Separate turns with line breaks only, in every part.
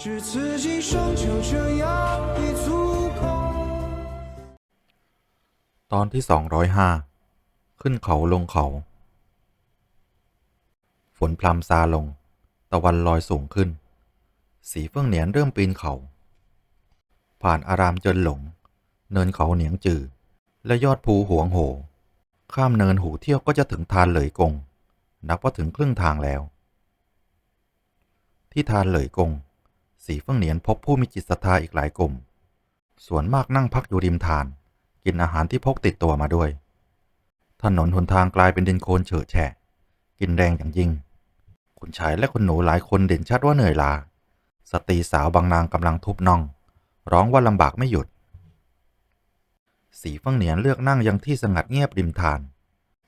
只此一生就这样一足够。
ตอนที่สองร้อยห้าขึ้นเขาลงเขา ฝนพรำซาลง ตะวันลอยสูงขึ้น สีเฟื่องเหนียนเริ่มปีนเขา ผ่านอารามเจินหลง เนินเขาเหนียงจือ และยอดภูหวงโห ข้ามเนินหูเที่ยวก็จะถึงทานเหลยกง นับว่าถึงครึ่งทางแล้ว ที่ทานเหลยกง สีเฟื่องเหนียนพบผู้มีจิตศรัทธาอีกหลายกลุ่ม ส่วนมากนั่งพักอยู่ริมทาน กินอาหารที่พกติดตัวมาด้วย ถนนหนทางกลายเป็นดินโคลนเฉอะแฉะ กินแรงอย่างยิ่ง คุณชายและคุณหนูหลายคนเด่นชัดว่าเหนื่อยล้า สตรีสาวบางนางกำลังทุบน่อง ร้องว่าลำบากไม่หยุด สีเฟังเหนียนเลือกนั่งยังที่สงัดเงียบริมทาน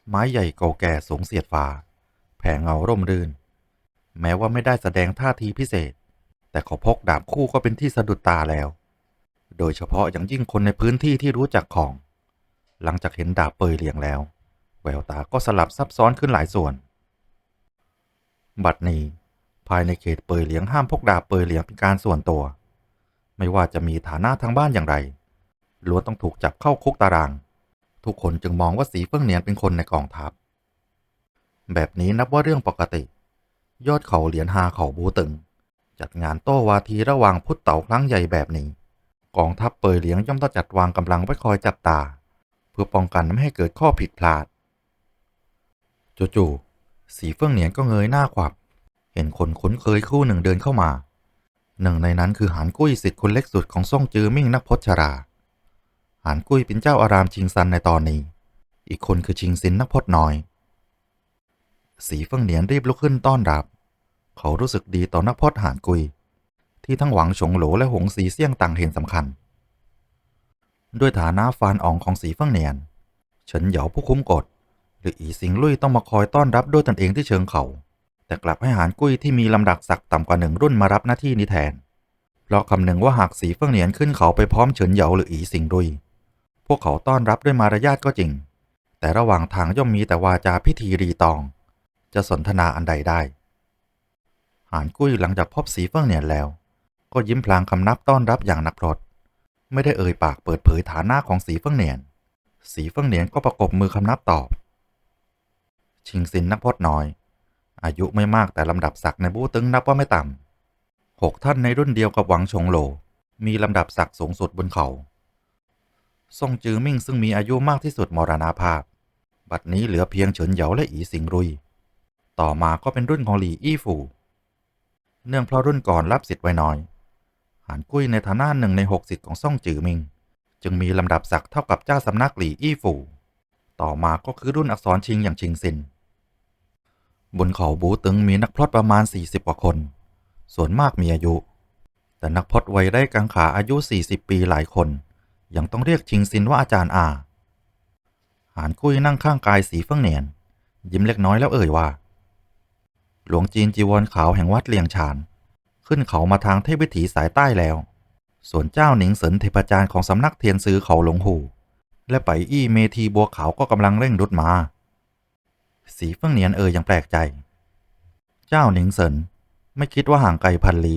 ไม้ใหญ่เก่าแก่สูงเสียดฟ้า แผ่เงาร่มรื่น แม้ว่าไม่ได้แสดงท่าทีพิเศษ แต่เขาพกดาบคู่ก็เป็นที่สะดุดตาแล้ว โดยเฉพาะอย่างยิ่งคนในพื้นที่ที่รู้จักของ หลังจากเห็นดาบเปยเหลียงแล้ว แววตาก็สลับซับซ้อนขึ้นหลายส่วน บัดนี้ ภายในเขตเปยเหลียงห้ามพกดาบเปยเหลียงเป็นการส่วนตัว ไม่ว่าจะมีฐานะทางบ้านอย่างไรล้วนต้องถูกจับเข้าคุกตาราง ทุกคนจึงมองว่าสีเฟิ่งเหนียนเป็นคนในกองทัพ แบบนี้นับว่าเรื่องปกติ ยอดเขาเหรียญฮาเขาบูตึง จัดงานโต้วาทีระหว่างพุทธเต่าครั้งใหญ่แบบนี้ กองทัพเปยเหลียงย่อมต้องจัดวางกำลังไว้คอยจับตา เพื่อป้องกันไม่ให้เกิดข้อผิดพลาดจู่ๆสีเฟื่องเหนียนก็เงยหน้าขวับ เห็นคนคุ้นเคยคู่หนึ่งเดินเข้ามา หนึ่งในนั้นคือหานกุ้ยสิทธิ์คนเล็กสุดของซ่องจือมิ่งนักพจรา หานกุ้ยเป็นเจ้าอารามชิงซันในตอนนี้ อีกคนคือชิงซินนักพจน้อย สีเฟื่องเหนียนรีบลุกขึ้นต้อนรับ เขารู้สึกดีต่อนักพจหานกุย ที่ทั้งหวังฉงโหลและหงสีเสี่ยงต่างเห็นสำคัญ ด้วยฐานะฟานอองของสีเฟิ่งเนียน เฉินเหยาผู้คุ้มกฎหรืออีสิงลุยต้องมาคอยต้อนรับด้วยตนเองที่เชิงเขา แต่กลับให้หานกุ้ยที่มีลำดับศักดิ์ต่ำกว่าหนึ่งรุ่นมารับหน้าที่นี้แทน เพราะคำนึงว่าหากสีเฟิ่งเนียนขึ้นเขาไปพร้อมเฉินเหยาหรืออีสิงลุย พวกเขาต้อนรับด้วยมารยาทก็จริง แต่ระหว่างทางย่อมมีแต่วาจาพิธีรีตอง จะสนทนาอันใดได้ หานกุ้ยหลังจากพบสีเฟิ่งเนียนแล้ว ก็ยิ้มพลางคำนับต้อนรับอย่างนักพรตไม่ได้เอ่ยปากเปิดเผยฐานะของสีเฟิ่งเนียน สีเฟิ่งเนียนก็ประกบมือคำนับตอบ ชิงซินนักพจน้อย อายุไม่มากแต่ลำดับศักดิ์ในบูตึงนับว่าไม่ต่ำหกท่านในรุ่นเดียวกับหวังชงโหล มีลำดับศักดิ์สูงสุดบนเขาซ่งจือมิ่งซึ่งมีอายุมากที่สุดมรณาภาพ บัดนี้เหลือเพียงเฉินเหยาและอีสิงรุย ต่อมาก็เป็นรุ่นของหลี่อี้ฝู เนื่องเพราะรุ่นก่อนรับสิทธิ์ไว้น้อยหานกุ้ยในฐานะหนึ่งในหกสิทธิ์ของซ่องจือมิง จึงมีลำดับศักดิ์เท่ากับเจ้าสำนักหลี่อี้ฝูต่อมาก็คือรุ่นอักษรชิงอย่างชิงซิน บนเขาบูตึงมีนักพรตประมาณ 40 กว่าคน ส่วนมากมีอายุ แต่นักพรตวัยได้กังขาอายุ 40 ปีหลายคน ยังต้องเรียกชิงซินว่าอาจารย์อาหานกุ้ยนั่งข้างกายสีเฟื่องเนียน ยิ้มเล็กน้อยแล้วเอ่ยว่า หลวงจีนจีวรขาวแห่งวัดเลียงฉาน ขึ้นเขามาทางเทพวิถีสายใต้แล้ว ส่วนเจ้าหนิงเสินเทพจารย์ของสำนักเทียนซื้อเขาหลงหู และไปอี้เมทีบัวขาวก็กำลังเร่งรุดมา สีเฟื่องเนียนเอ่ยยังแปลกใจ เจ้าหนิงเสินไม่คิดว่าห่างไกลพันลี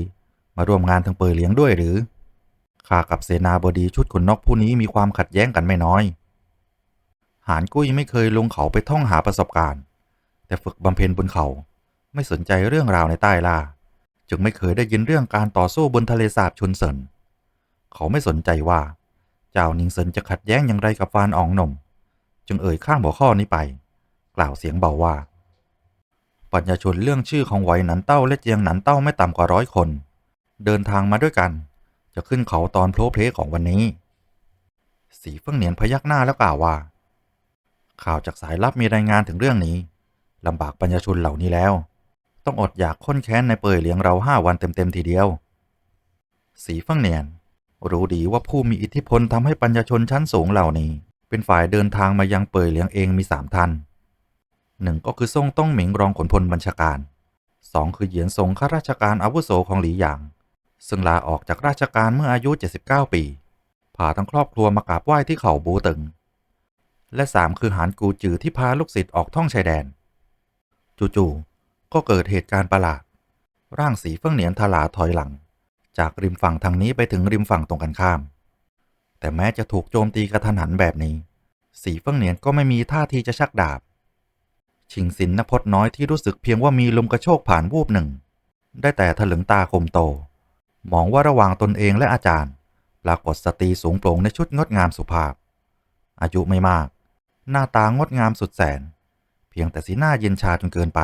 มาร่วมงานทางเปยเลี้ยงด้วยหรือข้ากับเสนาบดีชุดขนนกผู้นี้มีความขัดแย้งกันไม่น้อย หานกุ้ยไม่เคยลงเขาไปท่องหาประสบการณ์ แต่ฝึกบำเพ็ญบนเขา ไม่สนใจเรื่องราวในใต้ล่า จึงไม่เคยได้ยินเรื่องการต่อสู้บนทะเลสาบชุนเซินเขาไม่สนใจว่า เจ้านิงเซินจะขัดแย้งอย่างไรกับฟานอองหนมจึงเอ่ยข้ามหัวข้อนี้ไป กล่าวเสียงเบาว่า ปัญญาชนเรื่องชื่อของไหวหนันเต้าและเจียงหนันเต้าไม่ต่ำกว่าร้อยคน เดินทางมาด้วยกัน จะขึ้นเขาตอนโพลเพลของวันนี้ สีเฟื่องเหนียนพยักหน้าแล้วกล่าวว่า ข่าวจากสายลับมีรายงานถึงเรื่องนี้ลำบากปัญญาชนเหล่านี้แล้ว ต้องอดอยากค้นแค้นในเปยเลี้ยงเราห้าวันเต็ม ๆ ทีเดียว สีฟั่งเนียน รู้ดีว่าผู้มีอิทธิพลทำให้ปัญญาชนชั้นสูงเหล่านี้ เป็นฝ่ายเดินทางมายังเปยเลี้ยงเองมีสามท่านหนึ่งก็คือซ่งต้องหมิงรองขนพลบัญชาการสองคือเหยียนซงข้าราชการอาวุโสของหลีหยาง ซึ่งลาออกจากราชการเมื่ออายุ 79 ปีพาทั้งครอบครัวมากราบไหว้ที่เขาบูตึง และสามคือหานกูจือที่พาลูกศิษย์ออกท่องชายแดน จู่ๆ ก็เกิดเหตุการณ์ประหลาด ร่างสีเฟื่องเหนียนทลาถอยหลัง จากริมฝั่งทางนี้ไปถึงริมฝั่งตรงกันข้าม แต่แม้จะถูกโจมตีกระทันหันแบบนี้ สีเฟิงเหนียนก็ไม่มีท่าทีจะชักดาบ ชิงสินนพจน้อยที่รู้สึกเพียงว่ามีลมกระโชกผ่านวูบหนึ่ง ได้แต่ถลึงตาคมโต มองว่าระหว่างตนเองและอาจารย์ ปรากฏสตรีสูงโปร่งในชุดงดงามสุภาพ อายุไม่มาก หน้าตางดงามสุดแสน เพียงแต่สีหน้าเย็นชาจนเกินไป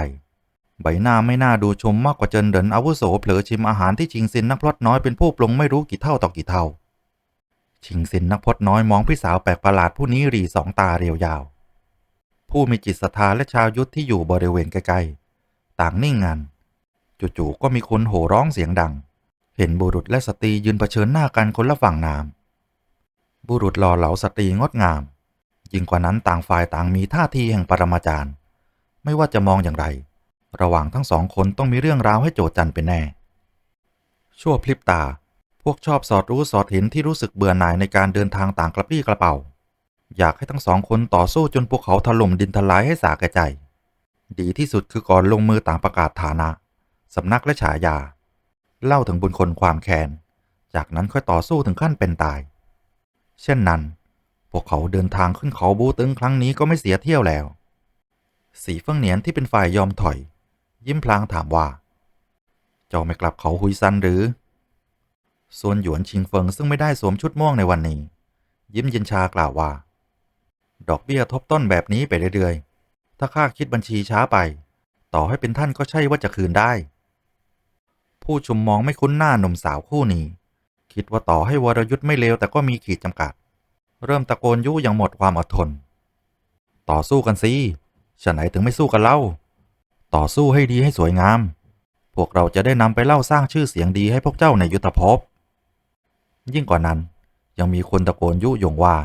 ใบหน้าไม่น่าดูชมมากกว่าเจินเดินอาวุโสเผลอชิมอาหารที่ชิงซินนักพลดน้อยเป็นผู้ปรุงไม่รู้กี่เท่าต่อกี่เท่า ชิงซินนักพจน์น้อยมองพี่สาวแปลกประหลาดผู้นี้รีสองตาเรียวยาว ผู้มีจิตศรัทธาและชาวยุทธที่อยู่บริเวณใกล้ๆต่างนิ่งงันจู่ๆก็มีคนโห่ร้องเสียงดัง เห็นบุรุษและสตรียืนเผชิญหน้ากันคนละฝั่งน้ำบุรุษหล่อเหลาสตรีงดงามยิ่งกว่านั้นต่างฝ่ายต่างมีท่าทีแห่งปรมาจารย์ ไม่ว่าจะมองอย่างไร ระหว่างทั้งสองคนต้องมีเรื่องราวให้โจทย์จันเป็นแน่ ชั่วพลิบตา พวกชอบสอดรู้สอดเห็นที่รู้สึกเบื่อหน่ายในการเดินทางต่างกระปี้กระเป๋า อยากให้ทั้งสองคนต่อสู้จนภูเขาถล่มดินทลายให้สาแก่ใจ ดีที่สุดคือก่อนลงมือต่างประกาศฐานะ สำนักและฉายา เล่าถึงบุญคนความแค้น จากนั้นค่อยต่อสู้ถึงขั้นเป็นตาย เช่นนั้น พวกเขาเดินทางขึ้นเขาบูตึงครั้งนี้ก็ไม่เสียเที่ยวแล้ว สีเฟิงเหนียนที่เป็นฝ่ายยอมถอย ยิ้มพลางถามว่า เจ้าไม่กลับเขาหุยซันหรือส่วนหยวนชิงเฟิงซึ่งไม่ได้สวมชุดม่วงในวันนี้ ยิ้มเย็นชากล่าวว่า ดอกเบี้ยทบต้นแบบนี้ไปเรื่อยๆ ถ้าข้าคิดบัญชีช้าไป ต่อให้เป็นท่านก็ใช่ว่าจะคืนได้ ผู้ชุมมองไม่คุ้นหน้าหนุ่มสาวคู่นี้ คิดว่าต่อให้วรยุทธ์ไม่เลวแต่ก็มีขีดจำกัด เริ่มตะโกนยุอย่างหมดความอดทน ต่อสู้กันสิฉะไหนถึงไม่สู้กันเล่า ต่อสู้ให้ดีให้สวยงาม พวกเราจะได้นำไปเล่าสร้างชื่อเสียงดีให้พวกเจ้าในยุทธภพ ยิ่งกว่านั้นยังมีคนตะโกนยุยงว่า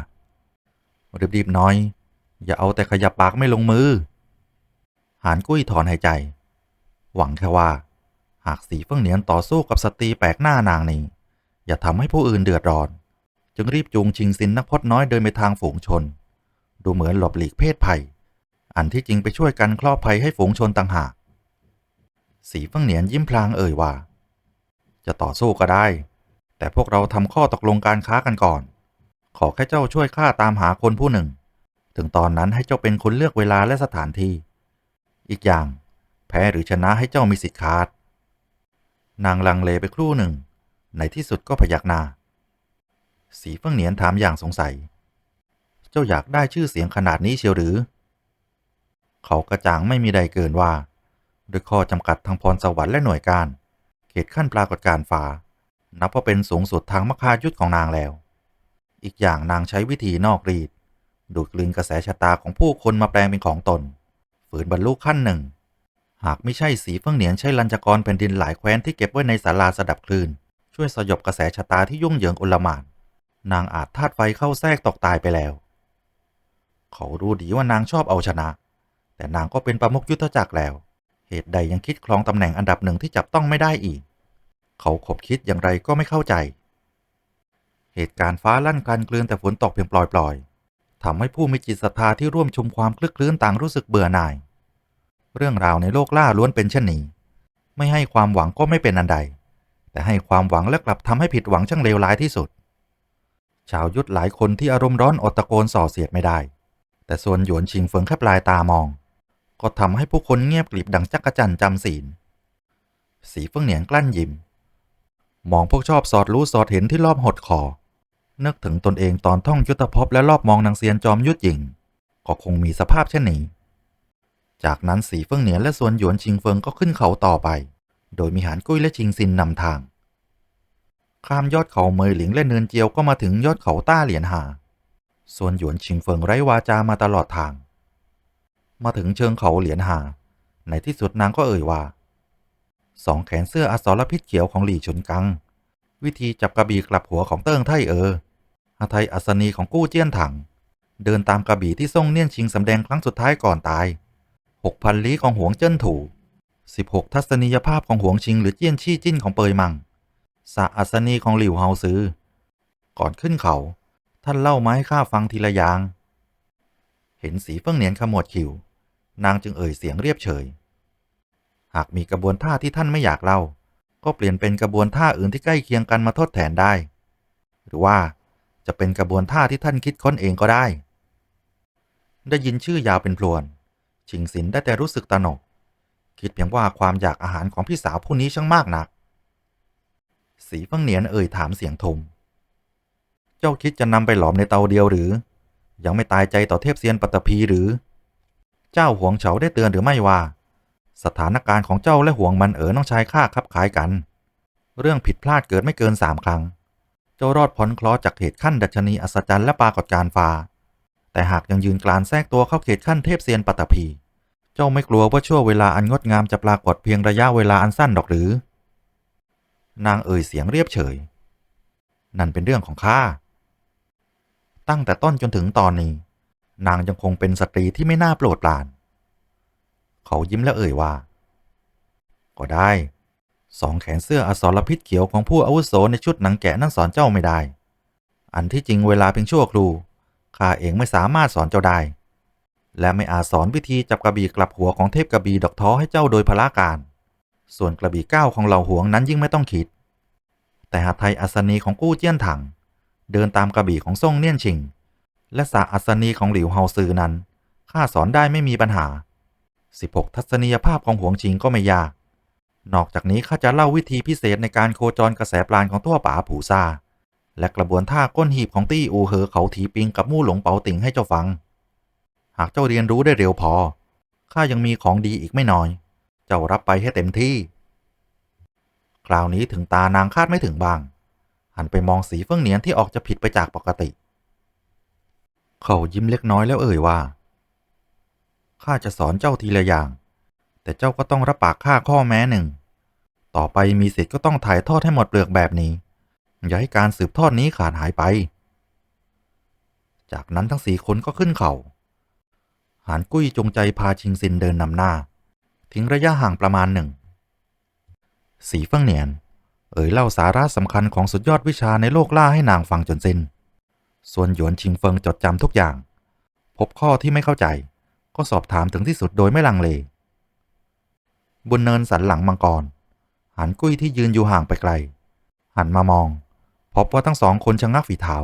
รีบๆน้อย อย่าเอาแต่ขยับปากไม่ลงมือ หานกุ้ยถอนหายใจ หวังแค่ว่า หากสีเฟิ่งเหนียนต่อสู้กับสตรีแปลกหน้านางนี้ อย่าทำให้ผู้อื่นเดือดร้อน จึงรีบจูงชิงซินนักพจน้อยเดินไปทางฝูงชน ดูเหมือนหลบหลีกเพศภัย อันที่จริงไปช่วยกันครอบภัยให้ฝูงชนต่างหาก สีฟิ่งเหนียนยิ้มพลางเอ่ยว่า จะต่อสู้ก็ได้ แต่พวกเราทำข้อตกลงการค้ากันก่อน ขอแค่เจ้าช่วยข้าตามหาคนผู้หนึ่ง ถึงตอนนั้นให้เจ้าเป็นคนเลือกเวลาและสถานที่ อีกอย่าง แพ้หรือชนะให้เจ้ามีสิทธิ์คาด นางลังเลไปครู่หนึ่ง ในที่สุดก็พยักหน้า สีฟิ่งเหนียนถามอย่างสงสัย เจ้าอยากได้ชื่อเสียงขนาดนี้เชียวหรือ เขากระจ่างไม่มีใดเกินว่าด้วยข้อจำกัดทางพรสวรรค์และหน่วยการ เขตขั้นปรากฏการฟ้า นับว่าเป็นสูงสุดทางมคายุทธของนางแล้ว อีกอย่างนางใช้วิธีนอกรีด ดูดกลืนกระแสชะตาของผู้คนมาแปลงเป็นของตน ฝืนบรรลุขั้นหนึ่ง หากไม่ใช่สีเฟื่องเหนียนใช้ลัญจกรแผ่นดินหลายแคว้นที่เก็บไว้ในศาลาสดับคลื่น ช่วยสยบกระแสชะตาที่ยุ่งเหยิงอุลมาน นางอาจธาตุไฟเข้าแทรกตกตายไปแล้ว เขารู้ดีว่านางชอบเอาชนะ แต่นางก็เป็นประมุขยุทธจักรแล้ว เหตุใดยังคิดครองตำแหน่งอันดับหนึ่งที่จับต้องไม่ได้อีก เขาขบคิดอย่างไรก็ไม่เข้าใจ เหตุการณ์ฟ้าลั่นกลันกลืนแต่ฝนตกเพียงปล่อยๆทำให้ผู้มีจิตศรัทธาที่ร่วมชมความคลึกคลื้นต่างรู้สึกเบื่อหน่าย เรื่องราวในโลกล่าล้วนเป็นเช่นนี้ ไม่ให้ความหวังก็ไม่เป็นอันใด แต่ให้ความหวังและกลับทำให้ผิดหวังช่างเลวร้ายที่สุด ชาวยุทธหลายคนที่อารมณ์ร้อนอดตะโกนส่อเสียดไม่ได้ แต่ส่วนหยวนชิงเฟิงแค่ปลายตามอง ก็ทำให้ผู้คนเงียบกริบดังจักรจันจำศีล สีเฟิงเหนียงกลั้นยิ้ม มองพวกชอบสอดรู้สอดเห็นที่รอบหดคอ นึกถึงตนเองตอนท่องยุทธภพและรอบมองนางเซียนจอมยุทธหญิง ก็คงมีสภาพเช่นนี้ จากนั้นสีเฟิงเหนียนและส่วนหยวนชิงเฟิงก็ขึ้นเขาต่อไป โดยมีหานกุ้ยและชิงซินนำทาง ข้ามยอดเขาเมยหลิงและเนินเจียวก็มาถึงยอดเขาต้าเหรียญหา ส่วนหยวนชิงเฟิงไร้วาจามาตลอดทาง มาถึงเชิงเขาเหรียญหาในที่สุดนางก็เอ่ยว่า สองแขนเสื้ออสรพิษเขียวของหลี่ฉุนกัง วิธีจับกระบี่กลับหัวของเติ้งไทเออหไทยอัศนีของกู้เจี้ยนถัง เดินตามกระบี่ที่ส่งเนียนชิงสำแดงครั้งสุดท้ายก่อนตายหกพันลี้ของหวงเจิ้นถูสิบหกทัศนียภาพของหวงชิงหรือเจี้ยนชี่จิ้นของเปยมังสะอัศนีของหลิวเฮาซือ ก่อนขึ้นเขา ท่านเล่ามาให้ข้าฟังทีละอย่าง เห็นสีเฟิ่งเหนียนขมวดคิว นางจึงเอ่ยเสียงเรียบเฉย หากมีกระบวนท่าที่ท่านไม่อยากเล่า ก็เปลี่ยนเป็นกระบวนท่าอื่นที่ใกล้เคียงกันมาทดแทนได้ หรือว่าจะเป็นกระบวนท่าที่ท่านคิดค้นเองก็ได้ ได้ยินชื่อยาวเป็นพลวน ชิงสินได้แต่รู้สึกตระหนก คิดเพียงว่าความอยากอาหารของพี่สาวผู้นี้ช่างมากนัก สีฟังเหนียนเอ่ยถามเสียงทุมเจ้าคิดจะนำไปหลอมในเตาเดียวหรือ ยังไม่ตายใจต่อเทพเซียนปัตตภีหรือ เจ้าหวงเฉาได้เตือนหรือไม่ว่า สถานการณ์ของเจ้าและหวงมันเอ๋อน้องชายข้าคับขายกัน เรื่องผิดพลาดเกิดไม่เกินสามครั้ง เจ้ารอดพ้นคราะห์จากเหตุขั้นดัชนีอัศจรรย์และปรากฏการณ์ฟ้า แต่หากยังยืนกลานแทรกตัวเข้าเขตขั้นเทพเซียนปัตตภีเจ้าไม่กลัวว่าช่วงเวลาอันงดงามจะปรากฏเพียงระยะเวลาอันสั้นดอกหรือ นางเอ่ยเสียงเรียบเฉย นั่นเป็นเรื่องของข้าตั้งแต่ต้นจนถึงตอนนี้ นางยังคงเป็นสตรีที่ไม่น่าโปรดปราน เขายิ้มและเอ่ยว่า ก็ได้ สองแขนเสื้ออสรพิษเขียวของผู้อาวุโสในชุดหนังแกะนั่นสอนเจ้าไม่ได้ อันที่จริงเวลาเพียงชั่วครู่ข้าเองไม่สามารถสอนเจ้าได้ และไม่อาจสอนวิธีจับกระบี่กลับหัวของเทพกระบี่ดอกท้อให้เจ้าโดยพละการ ส่วนกระบี่ก้าวของเหล่าหวงนั้นยิ่งไม่ต้องคิด แต่หาไทยอัศนีของกู้เจี้ยนถัง เดินตามกระบี่ของซ่งเนียนชิง และสาอัศนีของหลิวเฮาซือนั้นข้าสอนได้ไม่มีปัญหา 16 ทัศนียภาพของหวงชิงก็ไม่ยาก นอกจากนี้ข้าจะเล่าวิธีพิเศษในการโคจรกระแสปราณของทั่วป่าผูซาและกระบวนท่าก้นหีบของตี้อูเหอเขาถีปิงกับมู่หลงเปาติงให้เจ้าฟัง หากเจ้าเรียนรู้ได้เร็วพอข้ายังมีของดีอีกไม่น้อย เจ้ารับไปให้เต็มที่ คราวนี้ถึงตานางคาดไม่ถึงบาง หันไปมองสีเฟื่องเหนียนที่ออกจะผิดไปจากปกติ เขายิ้มเล็กน้อยแล้วเอ่ยว่า ข้าจะสอนเจ้าทีละอย่าง แต่เจ้าก็ต้องรับปากข้าข้อแม้หนึ่ง ต่อไปมีสิทธิ์ก็ต้องถ่ายทอดให้หมดเปลือกแบบนี้ อย่าให้การสืบทอดนี้ขาดหายไป จากนั้นทั้งสี่คนก็ขึ้นเขา หานกุ้ยจงใจพาชิงซินเดินนำหน้า ทิ้งระยะห่างประมาณหนึ่ง สีเฟิงเหนียน เอ่ยเล่าสาระสำคัญของสุดยอดวิชาในโลกล่าให้นางฟังจนสิน้น ส่วนหยวนชิงเฟิงจดจำทุกอย่าง พบข้อที่ไม่เข้าใจ ก็สอบถามถึงที่สุดโดยไม่ลังเล บนเนินสันหลังมังกร หันกุ้ยที่ยืนอยู่ห่างไปไกล หันมามอง พบว่าทั้งสองคนชะงักฝีเท้า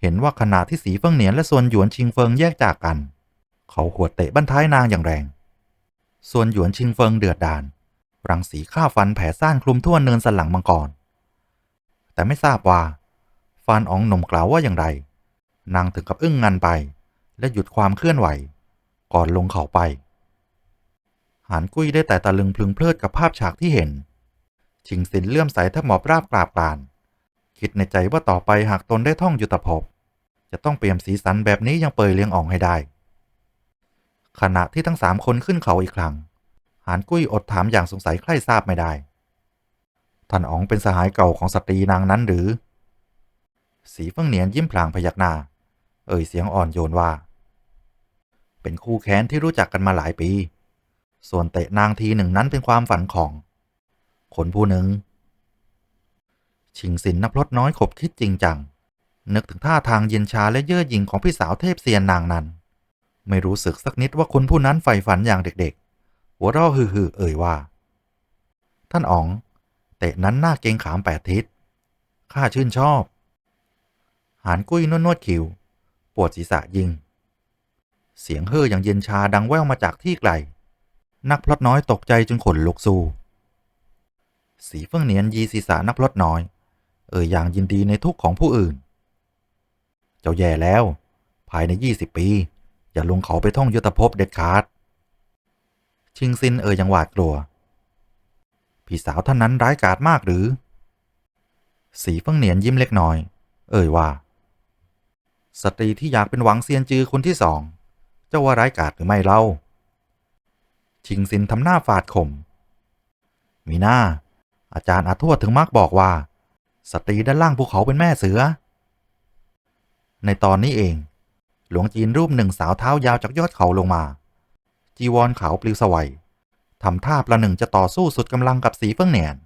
เห็นว่าขณะที่สีเฟิงเหนียนและส่วนหยวนชิงเฟิงแยกจากกัน เขาขวเตะบั้นท้ายนางอย่างแรง ส่วนหยวนชิงเฟิงเดือดดาลรังสีข้าฟันแผ่ซ่านคลุมทั่วเนินสันหลังมังกร แต่ไม่ทราบว่าานอ๋องหนุ่มกล่าวว่าอย่างไร นางถึงกับอึ้งงันไป และหยุดความเคลื่อนไหว ก่อนลงเขาไป หานกุ้ยได้แต่ตะลึงพลึงเพลิดกับภาพฉากที่เห็น ชิงสินเลื่อมใสแทบหมอบราบกราบกราน คิดในใจว่าต่อไปหากตนได้ท่องยุทธภพ จะต้องเปลี่ยนสีสันแบบนี้ยังเปยเลี้ยงอ่องให้ได้ ขณะที่ทั้งสามคนขึ้นเขาอีกครั้ง หานกุ้ยอดถามอย่างสงสัยใคร่ทราบไม่ได้ ท่านอ๋องเป็นสหายเก่าของสตรีนางนั้นหรือ สีเฟิ่งเหนียนยิ้มพลางพยักหน้า เอ่ยเสียงอ่อนโยนว่า เป็นคู่แค้นที่รู้จักกันมาหลายปี ส่วนเตะนางทีหนึ่งนั้นเป็นความฝันของ คนผู้หนึ่ง ชิงสินนับพลดน้อยขบคิดจริงจัง นึกถึงท่าทางเย็นชาและเย่อหยิ่งของพี่สาวเทพเซียนนางนั้น ไม่รู้สึกสักนิดว่าคนผู้นั้นใฝ่ฝันอย่างเด็กๆ หัวเราะฮือๆเอ่ยว่า ท่านอ๋อง เตะนั้นหน้าเกงขามแปดทิศข้าชื่นชอบ หานกุ้ยนวดนวดคิวปวดศีรษะยิง เสียงเฮ่ออย่างเย็นชาดังแว่วมาจากที่ไกล นักพลดน้อยตกใจจนขนลุกสู้สีเฟื่องเนียนยีศีรษะนักพลดน้อย เอ่ยอย่างยินดีในทุกของผู้อื่น เจ้าแย่แล้ว ภายในยี่สิบปี อย่าลงเขาไปท่องยุทธภพเด็ดขาด ชิงซินเอ่ยยังหวาดกลัว พี่สาวท่านนั้นร้ายกาจมากหรือ สีเฟื่องเนียนยิ้มเล็กน้อย เอ่ยว่า สตรีที่อยากเป็นหวังเซียนจือคนที่สองเจ้าว่าร้ายกาจหรือไม่เล่า ชิงสินทำหน้าฝาดข่มมีหน้า อาจารย์อาทวดถึงมักบอกว่า สตรีด้านล่างภูเขาเป็นแม่เสือ ในตอนนี้เอง หลวงจีนรูปหนึ่งสาวเท้ายาวจากยอดเขาลงมา จีวรขาวปลิวสวัยทำท่าประหนึ่งจะต่อสู้สุดกำลังกับสีเฟืองเนียน